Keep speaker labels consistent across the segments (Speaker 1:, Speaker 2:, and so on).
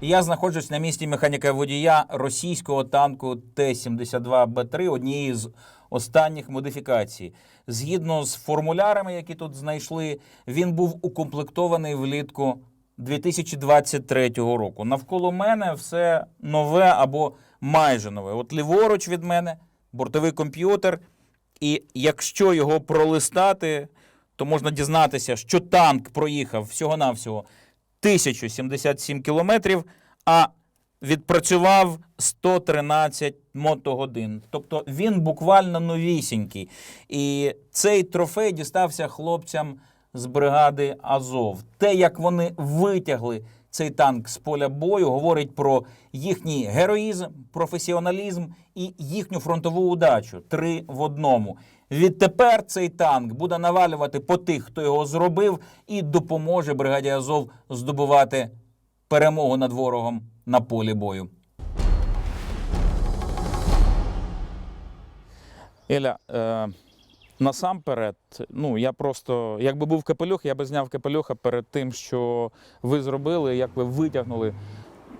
Speaker 1: Я знаходжусь на місці механіка водія російського танку Т-72Б3, однієї з останніх модифікацій. Згідно з формулярами, які тут знайшли, він був укомплектований влітку 2023 року. Навколо мене все нове або майже нове. От ліворуч від мене бортовий комп'ютер. І якщо його пролистати, то можна дізнатися, що танк проїхав всього-навсього 1077 кілометрів, а відпрацював 113 мотогодин. Тобто він буквально новісінький. І цей трофей дістався хлопцям з бригади Азов. Те, як вони витягли цей танк з поля бою, говорить про їхній героїзм, професіоналізм і їхню фронтову удачу. Три в одному. Відтепер цей танк буде навалювати по тих, хто його зробив, і допоможе бригаді Азов здобувати перемогу над ворогом на полі бою. Іля, е, насамперед, ну я просто, якби був капелюх, я би зняв капелюха перед тим, що ви зробили, як ви витягнули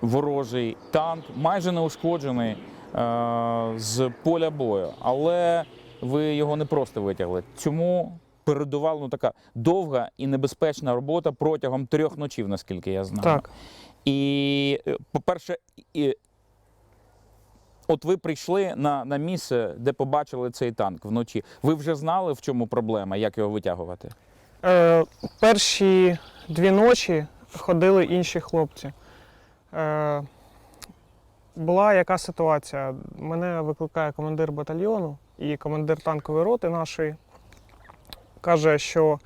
Speaker 1: ворожий танк, майже неушкоджений е, з поля бою. Але ви його не просто витягли. Цьому передувала ну, така довга і небезпечна робота протягом трьох ночів, наскільки я знаю.
Speaker 2: Так.
Speaker 1: І, е, по-перше, і, от ви прийшли на, на місце, де побачили цей танк вночі. Ви вже знали, в чому проблема, як його витягувати?
Speaker 2: Е, перші дві ночі ходили інші хлопці. Е, була яка ситуація? Мене викликає командир батальйону і командир танкової роти нашої. Каже, що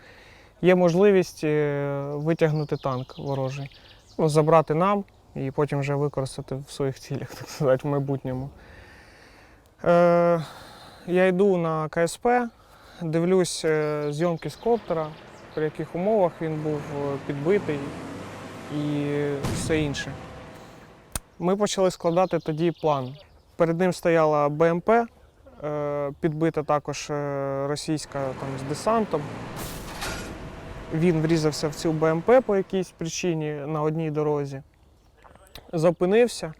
Speaker 2: є можливість е, витягнути танк ворожий, ну, забрати нам і потім вже використати в своїх цілях, так сказати, в майбутньому. Е, я йду на КСП, дивлюсь е, зйомки з коптера, при яких умовах він був е, підбитий і все інше. Ми почали складати тоді план. Перед ним стояла БМП, підбита також е, російська там, з десантом. Він врізався в цю БМП по якійсь причині на одній дорозі. Зупинився.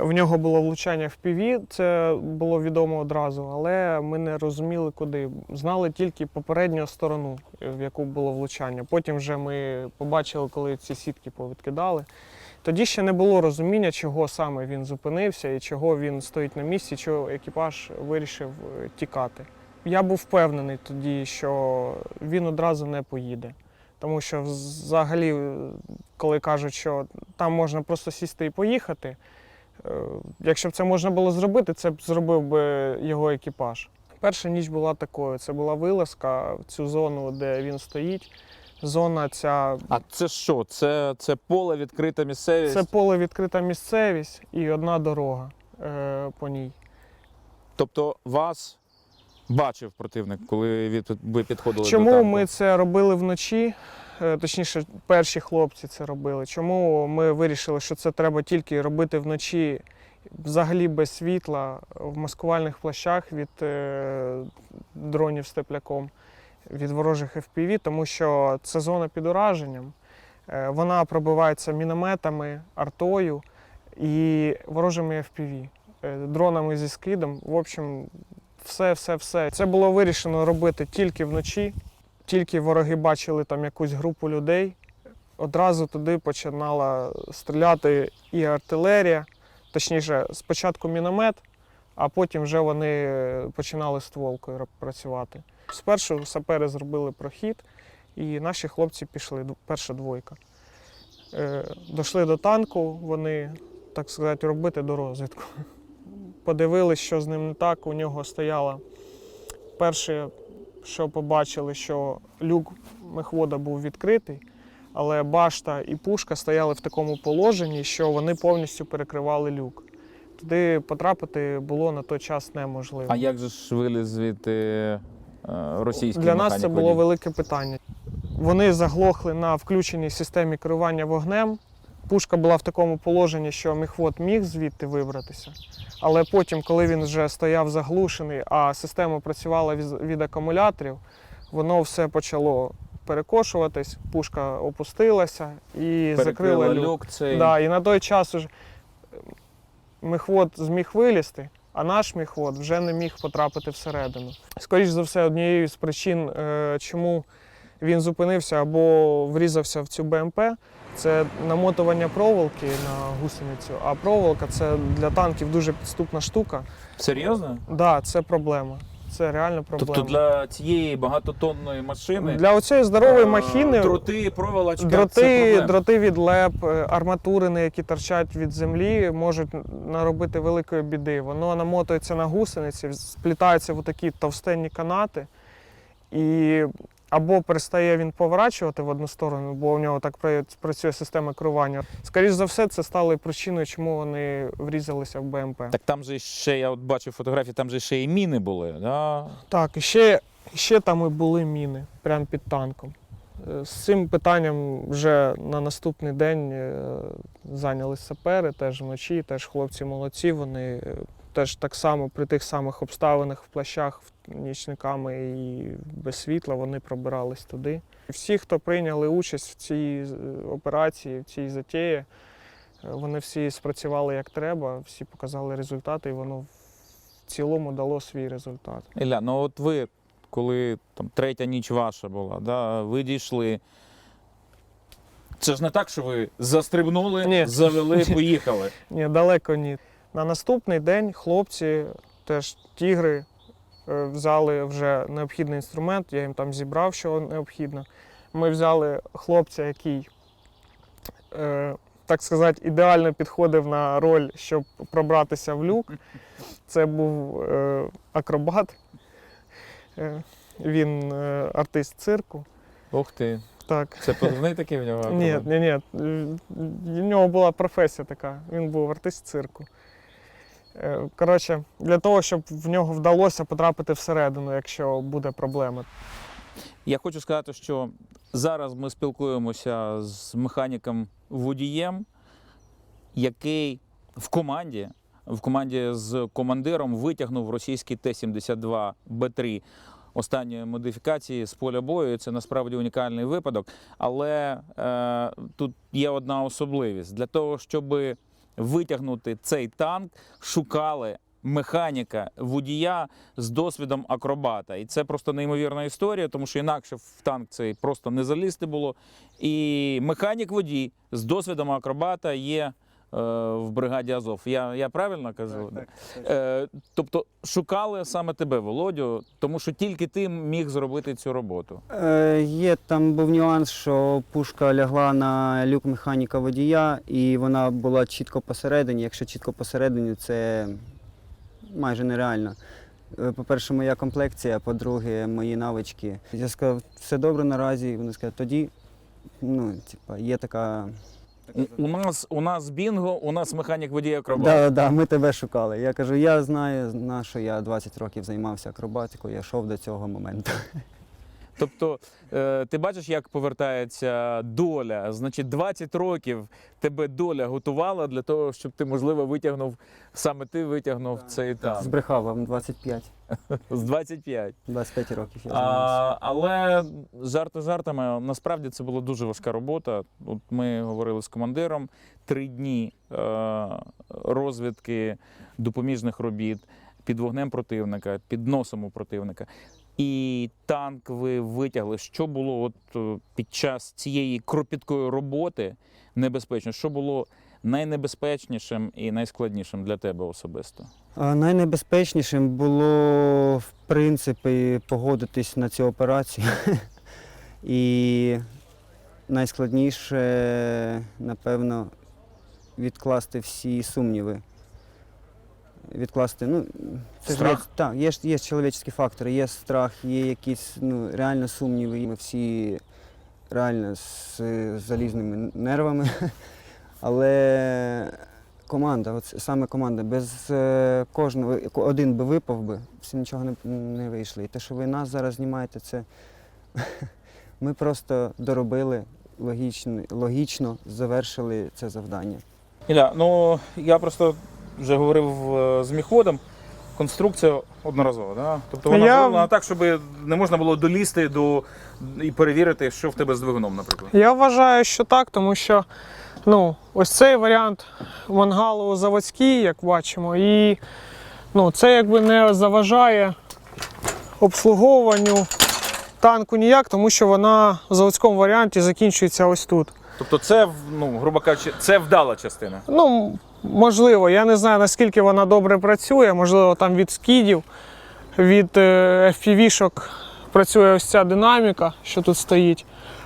Speaker 2: В нього було влучання в піві, це було відомо одразу, але ми не розуміли куди. Знали тільки попередню сторону, в яку було влучання. Потім вже ми побачили, коли ці сітки повідкидали. Тоді ще не було розуміння, чого саме він зупинився і чого він стоїть на місці, чого екіпаж вирішив е, тікати. Я був впевнений тоді, що він одразу не поїде. Тому що взагалі, е, коли кажуть, що там можна просто сісти і поїхати, е, якщо б це можна було зробити, це б зробив би його екіпаж. Перша ніч була такою. Це була вилазка в цю зону, де він стоїть. Зона ця
Speaker 1: А це що? Це, це поле, відкрита місцевість?
Speaker 2: це поле відкрита місцевість і одна дорога е, по ній.
Speaker 1: Тобто вас бачив противник, коли ви підходили до
Speaker 2: Чому ми це робили вночі? Е, Точніше, перші хлопці це робили. Чому ми вирішили, що це треба тільки робити вночі, взагалі без світла, в маскувальних плащах від е, дронів з тепляком, від ворожих FPV, тому що це зона під ураженням. Е, Вона пробивається мінометами, артою і ворожими FPV, е, дронами зі скидом. В общем, все, все, все. Це було вирішено робити тільки вночі. Тільки вороги бачили там якусь групу людей, одразу туди починала стріляти і артилерія, точніше, спочатку міномет, а потім вже вони починали стволкою працювати. Спершу сапери зробили прохід, і наші хлопці пішли, перша двойка. Е, Дійшли до танку, вони, так сказати, робити до розвідку. Подивились, що з ним не так. У нього стояла перше, що побачили, що люк мехвода був відкритий, але башта і пушка стояли в такому положенні, що вони повністю перекривали люк. Туди потрапити було на той час неможливо.
Speaker 1: А як же ж виліз звідти е, російський
Speaker 2: Для нас це було
Speaker 1: водій?
Speaker 2: велике питання. Вони заглохли на включеній системі керування вогнем. Пушка була в такому положенні, що міхвод міг звідти вибратися. Але потім, коли він вже стояв заглушений, а система працювала від, акумуляторів, воно все почало перекошуватись, пушка опустилася і закрила люк.
Speaker 1: люк цей.
Speaker 2: Да, і на той час уже міхвод зміг вилізти, а наш міхвод вже не міг потрапити всередину. Скоріше за все, однією з причин, е, чому він зупинився або врізався в цю БМП, це намотування проволоки на гусеницю. А проволока це для танків дуже підступна штука.
Speaker 1: Серйозно?
Speaker 2: Так, да, це проблема. Це реально проблема.
Speaker 1: Тобто для цієї багатотонної машини
Speaker 2: Для оцієї здорової
Speaker 1: е,
Speaker 2: махіни
Speaker 1: дроти, проволочка,
Speaker 2: Дроти, дроти від леп, е, арматурини, які торчать від землі, можуть наробити великої біди. Воно намотується на гусениці, сплітається в такі товстенні канати, і або перестає він поворачувати в одну сторону, бо у нього так працює система керування. Скоріше за все, це стало причиною, чому вони врізалися в БМП.
Speaker 1: Так там же ще, я от бачив фотографії, там же ще і міни були. Да?
Speaker 2: Так, ще, ще там і були міни, прямо під танком. Е, З цим питанням вже на наступний день е, зайнялись сапери, теж вночі, теж хлопці молодці. Вони е, теж так само при тих самих обставинах в плащах, нічниками і без світла вони пробирались туди. Всі, хто прийняли участь в цій е, операції, в цій затії, е, вони всі спрацювали як треба, всі показали результати, і воно в цілому дало свій результат.
Speaker 1: Ілля, ну от ви, коли там третя ніч ваша була, да, ви дійшли. Це ж не так, що ви застрибнули,
Speaker 2: Ні.
Speaker 1: завели, поїхали.
Speaker 2: Ні, далеко ні. На наступний день хлопці, теж тігри, е, взяли вже необхідний інструмент, я їм там зібрав, що необхідно. Ми взяли хлопця, який, е, так сказати, ідеально підходив на роль, щоб пробратися в люк. Це був е, акробат. Він артист цирку.
Speaker 1: Ух ти.
Speaker 2: Так.
Speaker 1: Це позивний такий в нього?
Speaker 2: Ні, ні, ні. В нього була професія така. Він був артист цирку. Е, Коротше, для того, щоб в нього вдалося потрапити всередину, якщо буде проблема.
Speaker 1: Я хочу сказати, що зараз ми спілкуємося з механіком водієм, який в команді, в команді з командиром витягнув російський Т-72 Б3 останньої модифікації з поля бою. Це насправді унікальний випадок. Але е, тут є одна особливість: для того, щоб витягнути цей танк, шукали механіка водія з досвідом акробата. І це просто неймовірна історія, тому що інакше в танк цей просто не залізти було. І механік водій з досвідом акробата є. Е, В бригаді Азов. Я, я правильно кажу? Е, тобто шукали саме тебе, Володю, тому що тільки ти міг зробити цю роботу.
Speaker 3: Е, є там був нюанс, що пушка лягла на люк механіка водія, і вона була чітко посередині. Якщо чітко посередині, це майже нереально. Е, По-перше, моя комплекція, по-друге, мої навички. Я сказав, все добре наразі. Вони сказали, тоді ну, типа, є така.
Speaker 1: У, у нас у нас бінго, у нас механік водій акробат.
Speaker 3: Да, да, ми тебе шукали. Я кажу, я знаю, на що я 20 років займався акробатикою, я йшов до цього моменту.
Speaker 1: Тобто, е, ти бачиш, як повертається доля. Значить, 20 років тебе доля готувала для того, щоб ти, можливо, витягнув саме ти витягнув цей танк.
Speaker 3: Збрехав вам 25.
Speaker 1: з 25.
Speaker 3: 25 років я.
Speaker 1: А, але жарти жартами, насправді це була дуже важка робота. От ми говорили з командиром три дні е, розвідки допоміжних робіт під вогнем противника, під носом у противника. І танк ви витягли. Що було от е, під час цієї кропіткої роботи небезпечно? Що було найнебезпечнішим і найскладнішим для тебе особисто?
Speaker 3: Найнебезпечнішим було, в принципі, погодитись на цю операцію. І найскладніше, напевно, відкласти всі сумніви. Відкласти, ну, це ж так, є, є чоловічі фактори, є страх, є якісь ну, реально сумніви. Ми всі реально з залізними нервами. Але команда, от саме команда, без е, кожного, один би випав би, всі нічого не, не вийшли. І те, що ви нас зараз знімаєте, це ми просто доробили логічно, логічно завершили це завдання.
Speaker 1: Ну я просто вже говорив е, з міходом. конструкція одноразова, да? Тобто
Speaker 2: вона Я- зроблена
Speaker 1: так, щоб не можна було долізти до і перевірити, що в тебе з двигуном, наприклад.
Speaker 2: Я вважаю, що так, тому що ну, ось цей варіант мангалу заводський, як бачимо, і ну, це якби не заважає обслуговуванню танку ніяк, тому що вона в заводському варіанті закінчується ось тут.
Speaker 1: Тобто, це, ну, грубо кажучи, це вдала частина.
Speaker 2: Ну, можливо, я не знаю, наскільки вона добре працює, можливо, там від скідів, від е, FPV-шок працює ось ця динаміка, що тут стоїть.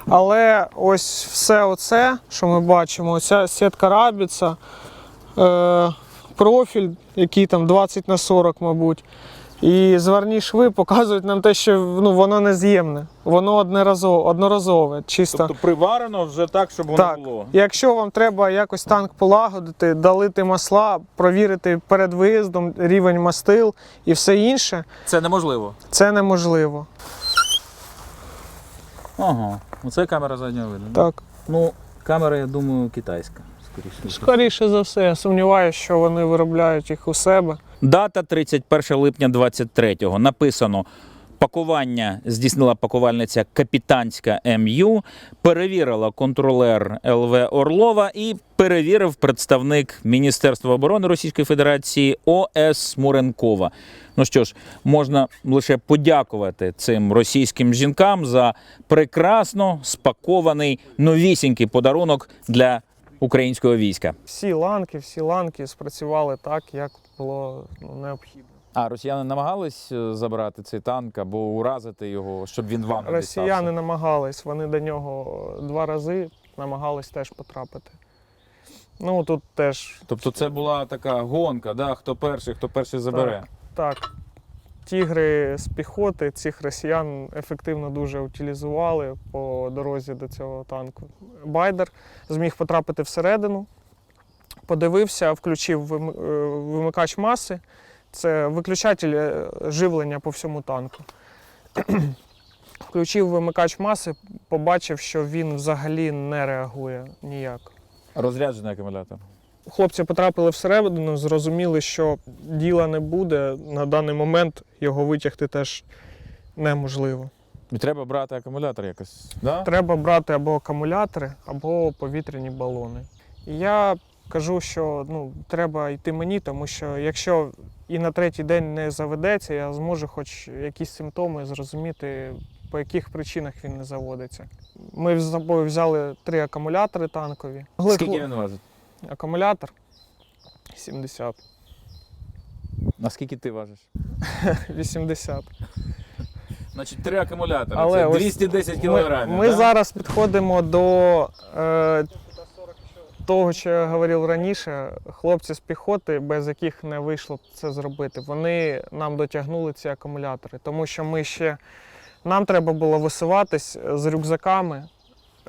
Speaker 2: Але ось все оце, що ми бачимо, ця сітка рабіца, е, профіль, який там 20 на 40, мабуть. І зварні шви показують нам те, що ну, воно нез'ємне, воно одноразове, одноразове, чисто.
Speaker 1: Тобто приварено вже так, щоб воно
Speaker 2: Так,
Speaker 1: було.
Speaker 2: якщо вам треба якось танк полагодити, долити масла, провірити перед виїздом рівень мастил і все інше,
Speaker 1: Це неможливо.
Speaker 2: це неможливо.
Speaker 1: Ага, оце камера заднього виду.
Speaker 2: Так.
Speaker 1: Ну, камера, я думаю, китайська. Скоріше.
Speaker 2: Скоріше за все, я сумніваюся, що вони виробляють їх у себе.
Speaker 1: Дата 31 липня 23-го. Написано. Пакування здійснила пакувальниця Капітанська МЮ, перевірила контролер ЛВ Орлова і перевірив представник Міністерства оборони Російської Федерації ОС Смуренкова. Ну що ж, можна лише подякувати цим російським жінкам за прекрасно спакований новісінький подарунок для українського війська.
Speaker 2: Всі ланки, всі ланки спрацювали так, як було ну, необхідно.
Speaker 1: А росіяни намагались е, забрати цей танк або уразити його, щоб він вам не
Speaker 2: Росіяни
Speaker 1: дістався?
Speaker 2: намагались, вони до нього два рази намагались теж потрапити. Ну тут теж
Speaker 1: Тобто це була така гонка, да? хто перший, хто перший забере.
Speaker 2: Так, тігри з піхоти цих росіян ефективно дуже утилізували по дорозі до цього танку. Байдер зміг потрапити всередину, подивився, включив е, вимикач маси. Це виключатель е, живлення по всьому танку. Включив вимикач маси, побачив, що він взагалі не реагує ніяк.
Speaker 1: Розряджений акумулятор.
Speaker 2: Хлопці потрапили всередину, зрозуміли, що діла не буде. На даний момент його витягти теж неможливо.
Speaker 1: І треба брати акумулятор якось. Да?
Speaker 2: Треба брати або акумулятори, або повітряні балони. Я кажу, що ну, треба йти мені, тому що якщо і на третій день не заведеться, я зможу хоч якісь симптоми зрозуміти, по яких причинах він не заводиться. Ми з собою взяли три акумулятори танкові.
Speaker 1: Скільки він важить?
Speaker 2: Акумулятор 70.
Speaker 1: Наскільки ти важиш?
Speaker 2: 80.
Speaker 1: Значить, три акумулятори.
Speaker 2: Але
Speaker 1: це
Speaker 2: ось
Speaker 1: 210
Speaker 2: Ми,
Speaker 1: кілограмів.
Speaker 2: ми
Speaker 1: да?
Speaker 2: зараз підходимо до е, того, що я говорив раніше. Хлопці з піхоти, без яких не вийшло б це зробити, вони нам дотягнули ці акумулятори, тому що ми ще нам треба було висуватись з рюкзаками,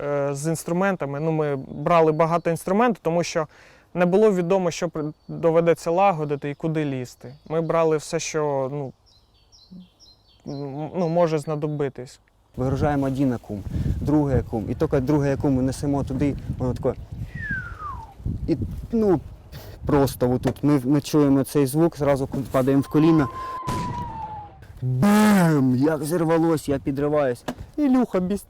Speaker 2: е, з інструментами. Ну, ми брали багато інструментів, тому що не було відомо, що доведеться лагодити і куди лізти. Ми брали все, що ну, ну, може знадобитись.
Speaker 3: Вигружаємо один акум, другий акум. І тільки другий акум ми несемо туди, воно таке. І ну, просто отут ми, ми чуємо цей звук, зразу падаємо в коліна. Бам! Як зірвалось, я підриваюсь. І Люха без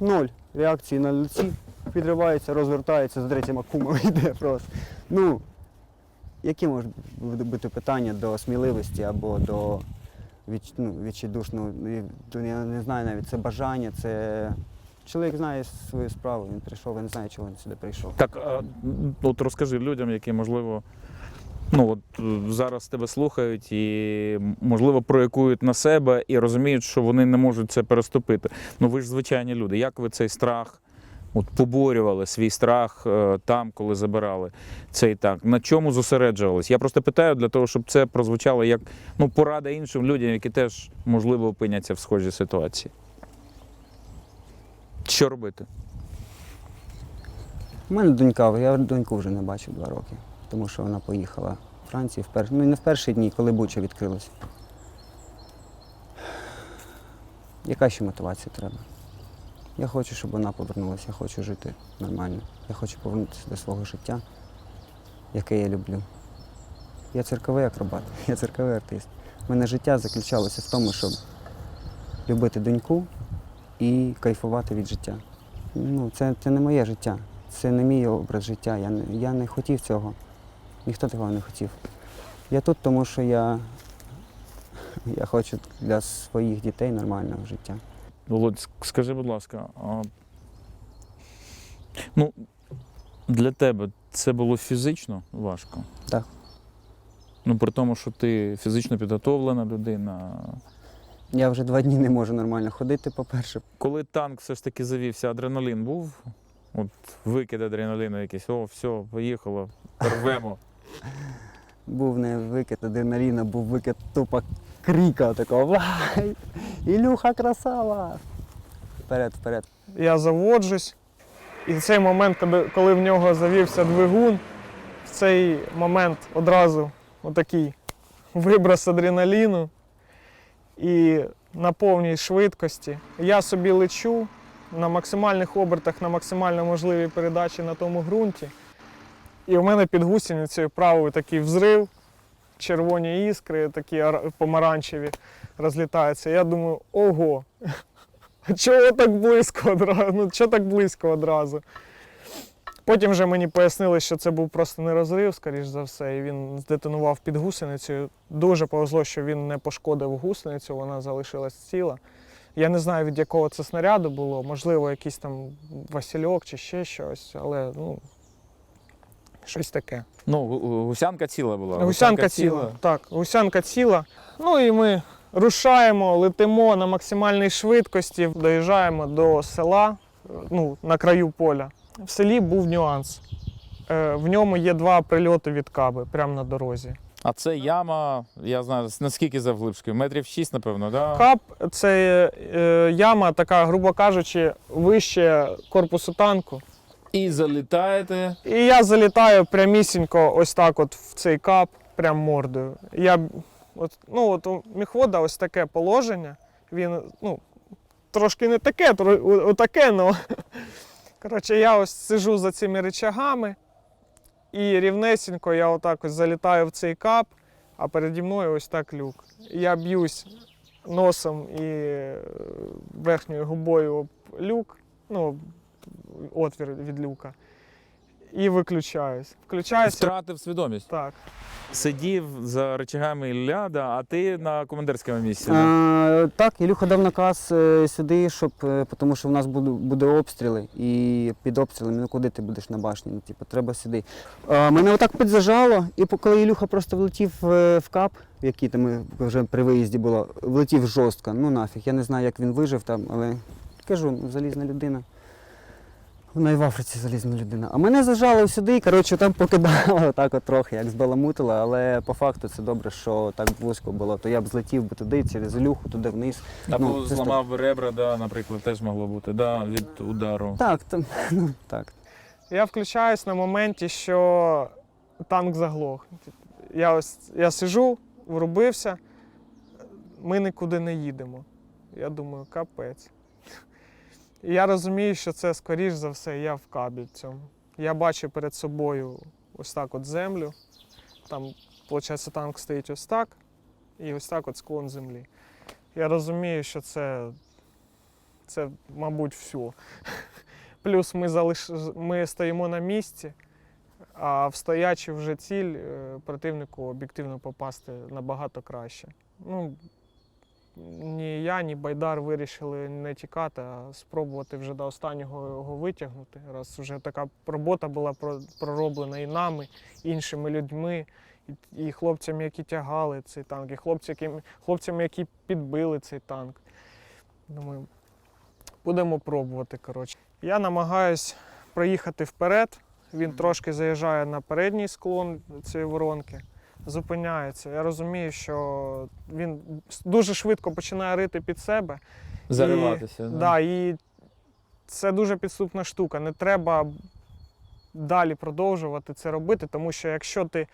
Speaker 3: ноль реакції на лиці. Підривається, розвертається, з третім акумом йде просто. Ну, які можуть бути питання до сміливості або до від, ну, відчайдушного, я не знаю навіть, це бажання, це. Чоловік знає свою справу, він прийшов, він знає, чого він сюди прийшов.
Speaker 1: Так, а, м, от розкажи людям, які, можливо, ну от е, зараз тебе слухають і, можливо, проєкують на себе і розуміють, що вони не можуть це переступити. Ну ви ж звичайні люди. Як ви цей страх от, поборювали, свій страх е, там, коли забирали цей танк? На чому зосереджувались? Я просто питаю для того, щоб це прозвучало як ну, порада іншим людям, які теж, можливо, опиняться в схожій ситуації. Що робити?
Speaker 3: У мене донька, я доньку вже не бачив два роки, тому що вона поїхала в Францію в ну, не в перші дні, коли Буча відкрилась. Яка ще мотивація треба? Я хочу, щоб вона повернулася, я хочу жити нормально. Я хочу повернутися до свого життя, яке я люблю. Я цирковий акробат, я цирковий артист. У мене життя заключалося в тому, щоб любити доньку і кайфувати від життя. Ну, це, це не моє життя, це не мій образ життя. Я не, я не хотів цього. Ніхто такого не хотів. Я тут, тому що я, я хочу для своїх дітей нормального життя.
Speaker 1: Володь, скажи, будь ласка, а... ну, для тебе це було фізично важко?
Speaker 3: Так.
Speaker 1: Ну, при тому, що ти фізично підготовлена людина.
Speaker 3: Я вже два дні не можу нормально ходити, по-перше.
Speaker 1: Коли танк все ж таки завівся, адреналін був? От викид адреналіну якийсь, о, все, поїхало, рвемо.
Speaker 3: Був не викид адреналіна, був викид тупо кріка такого. Вай! Ілюха красава! Вперед, вперед.
Speaker 2: Я заводжусь. І в цей момент, коли, коли в нього завівся двигун, в цей момент одразу отакий виброс адреналіну. І на повній швидкості я собі лечу на максимальних обертах, на максимально можливій передачі на тому ґрунті. І в мене під гусеницею правою такий взрив, червоні іскри, такі помаранчеві розлітаються. Я думаю, ого, чого так близько одразу? Ну, чого так близько одразу? Потім вже мені пояснили, що це був просто не розрив, скоріш за все, і він здетонував під гусеницею. Дуже повезло, що він не пошкодив гусеницю, вона залишилась ціла. Я не знаю, від якого це снаряду було, можливо, якийсь там Васильок чи ще щось, але ну, щось таке.
Speaker 1: Ну, гу- гу- гусянка ціла була.
Speaker 2: Гусянка ціла. Так, гусянка ціла. Ну і ми рушаємо, летимо на максимальній швидкості, доїжджаємо до села, ну, на краю поля. В селі був нюанс. Е, В ньому є два прильоти від каби прямо на дорозі.
Speaker 1: А це яма, я знаю, наскільки завглибшки? Метрів 6, напевно, да?
Speaker 2: Кап це е, яма, така, грубо кажучи, вище корпусу танку.
Speaker 1: І залітаєте.
Speaker 2: І я залітаю прямісінько ось так от в цей кап, прям мордою. Я, от, ну, от у міхвода ось таке положення. Він ну, трошки не таке, отаке, але. Коротше, я ось сижу за цими речагами, і рівнесенько я отак ось залітаю в цей кап, а переді мною ось так люк. Я б'юсь носом і е, верхньою губою об люк, ну, отвір від люка. І виключаюсь. Включаюся.
Speaker 1: Втратив свідомість.
Speaker 2: Так.
Speaker 1: Сидів за речагами ляда, а ти на командирському місці.
Speaker 3: А, так, Ілюха дав наказ е, сюди, щоб, е, тому що в нас буде, буде обстріли, і під обстрілами, ну куди ти будеш на башні? Ну, типу, треба сюди. А, мене отак підзажало, і коли Ілюха просто влетів е, в кап, який там е, вже при виїзді було, влетів жорстко. Ну нафіг. Я не знаю, як він вижив там, але кажу, залізна людина. Вона і в Африці залізна людина. А мене зажало сюди, коротше, там покидало отак от трохи, як збаламутило, але по факту це добре, що так вузько було. То я б злетів би туди, через Ілюху, туди вниз.
Speaker 1: Або
Speaker 3: ну,
Speaker 1: зламав би ребра, да, наприклад, теж могло бути, да, від удару.
Speaker 3: Так, там, ну так.
Speaker 2: Я включаюсь на моменті, що танк заглох. Я ось я сижу, врубився, ми нікуди не їдемо. Я думаю, капець. Я розумію, що це, скоріш за все, я в кабі цьому. Я бачу перед собою ось так от землю. Там, виходить, танк стоїть ось так, і ось так от склон землі. Я розумію, що це, це мабуть, все. Плюс ми, залиш... ми стоїмо на місці, а в стоячу вже ціль е, противнику об'єктивно попасти набагато краще. Ну, ні я, ні Байдар вирішили не тікати, а спробувати вже до останнього його витягнути. Раз вже така робота була про- пророблена і нами, і іншими людьми, і, і хлопцями, які тягали цей танк, і хлопцями, хлопцями, які підбили цей танк. Думаю, будемо пробувати. Коротше. Я намагаюсь проїхати вперед. Він трошки заїжджає на передній склон цієї воронки, зупиняється. Я розумію, що він дуже швидко починає рити під себе.
Speaker 1: Зариватися.
Speaker 2: І, да, і це дуже підступна штука. Не треба далі продовжувати це робити, тому що якщо ти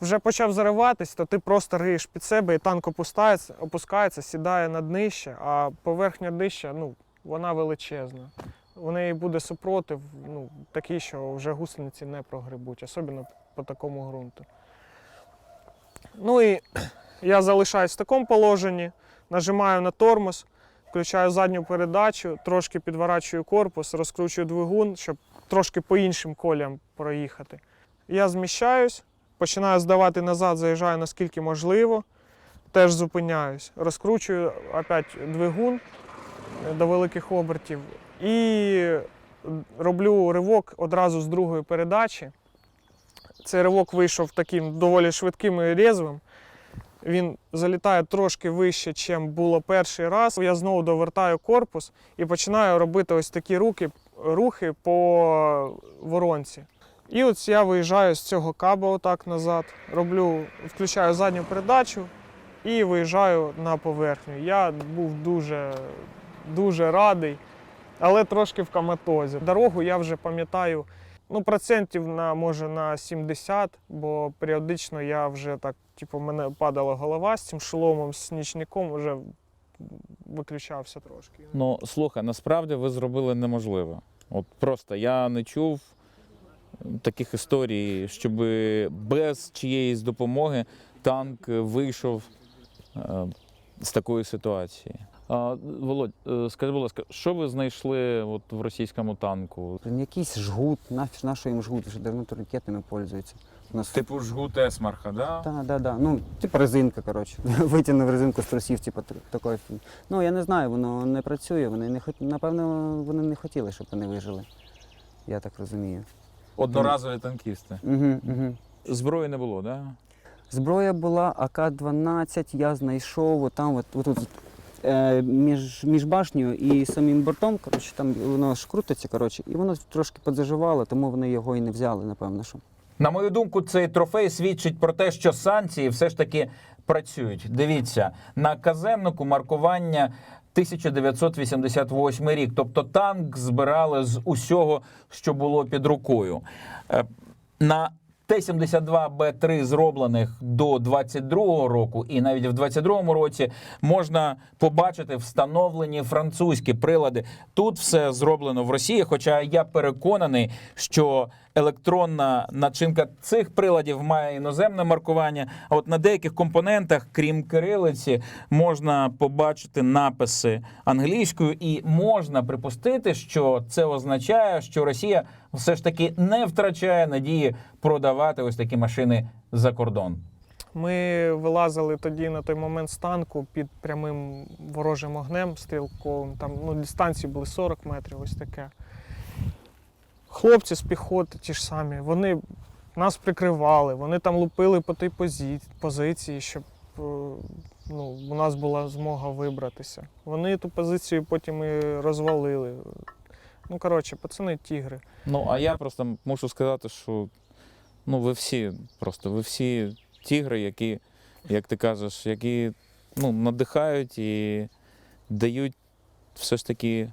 Speaker 2: вже почав зариватись, то ти просто риєш під себе і танк опускається, опускається сідає на днище, а поверхня днища ну, вона величезна. У неї буде супротив ну, такий, що вже гусениці не прогребуть, особливо по такому ґрунту. Ну і я залишаюсь в такому положенні, нажимаю на тормоз, включаю задню передачу, трошки підворачую корпус, розкручую двигун, щоб трошки по іншим коліям проїхати. Я зміщаюсь, починаю здавати назад, заїжджаю наскільки можливо, теж зупиняюсь, розкручую опять двигун до великих обертів і роблю ривок одразу з другої передачі. Цей ривок вийшов таким доволі швидким і різвим. Він залітає трошки вище, ніж було перший раз. Я знову довертаю корпус і починаю робити ось такі руки, рухи по воронці. І от я виїжджаю з цього каба отак назад, роблю, включаю задню передачу і виїжджаю на поверхню. Я був дуже, дуже радий, але трошки в коматозі. Дорогу я вже пам'ятаю ну, процентів на може на 70, бо періодично я вже так, типу, мене падала голова з цим шоломом, з нічником, вже виключався трошки.
Speaker 4: Ну, слухай, насправді ви зробили неможливе. От просто я не чув таких історій, щоб без чиєїсь допомоги танк вийшов е, з такої ситуації. А, Володь, е, скажи, будь ласка, що ви знайшли от в російському танку?
Speaker 3: Якийсь жгут, нафіг на що їм жгут, вже давно турнікетами пользуються. У нас
Speaker 1: Типу жгут Есмарха, да?
Speaker 3: Так, да, да. Ну, типу резинка, коротше. Витягнув резинку з трусів, типу такої. фі- Ну, я не знаю, воно не працює. Вони не хот... Напевно, вони не хотіли, щоб вони вижили. Я так розумію.
Speaker 1: Одноразові танкісти.
Speaker 3: Угу, угу.
Speaker 4: Зброї не було, так? Да?
Speaker 3: Зброя була АК-12, я знайшов отам, от, отут, між, між башнею і самим бортом, коротше, там воно ж крутиться, коротше, і воно трошки подзаживало, тому вони його і не взяли, напевно. що.
Speaker 1: На мою думку, цей трофей свідчить про те, що санкції все ж таки працюють. Дивіться, на казеннику маркування 1988 рік. Тобто танк збирали з усього, що було під рукою. Е, На Т-72Б3 зроблених до 22-го року, і навіть в 22-му році можна побачити встановлені французькі прилади. Тут все зроблено в Росії. Хоча я переконаний, що електронна начинка цих приладів має іноземне маркування. А от на деяких компонентах, крім кирилиці, можна побачити написи англійською, і можна припустити, що це означає, що Росія все ж таки не втрачає надії продавати ось такі машини за кордон.
Speaker 2: Ми вилазили тоді на той момент з танку під прямим ворожим огнем стрілковим. Там ну, дистанції були 40 метрів, ось таке. Хлопці з піхоти ті ж самі, вони нас прикривали, вони там лупили по тій позиції, щоб е, ну, у нас була змога вибратися. Вони ту позицію потім і розвалили. Ну, коротше, пацани тігри.
Speaker 4: Ну, а я просто мушу сказати, що ну, ви всі просто ви всі тігри, які, як ти кажеш, які ну, надихають і дають все ж таки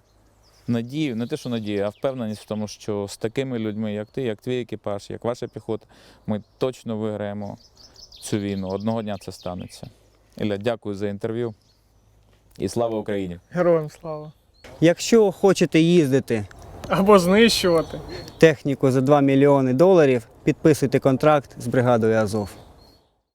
Speaker 4: надію, не те, що надію, а впевненість в тому, що з такими людьми, як ти, як твій екіпаж, як ваша піхота, ми точно виграємо цю війну. Одного дня це станеться. Ілля, дякую за інтерв'ю. І слава Україні!
Speaker 2: Героям слава.
Speaker 3: Якщо хочете їздити
Speaker 2: Або знищувати.
Speaker 3: техніку за 2 мільйони доларів, підписуйте контракт з бригадою Азов.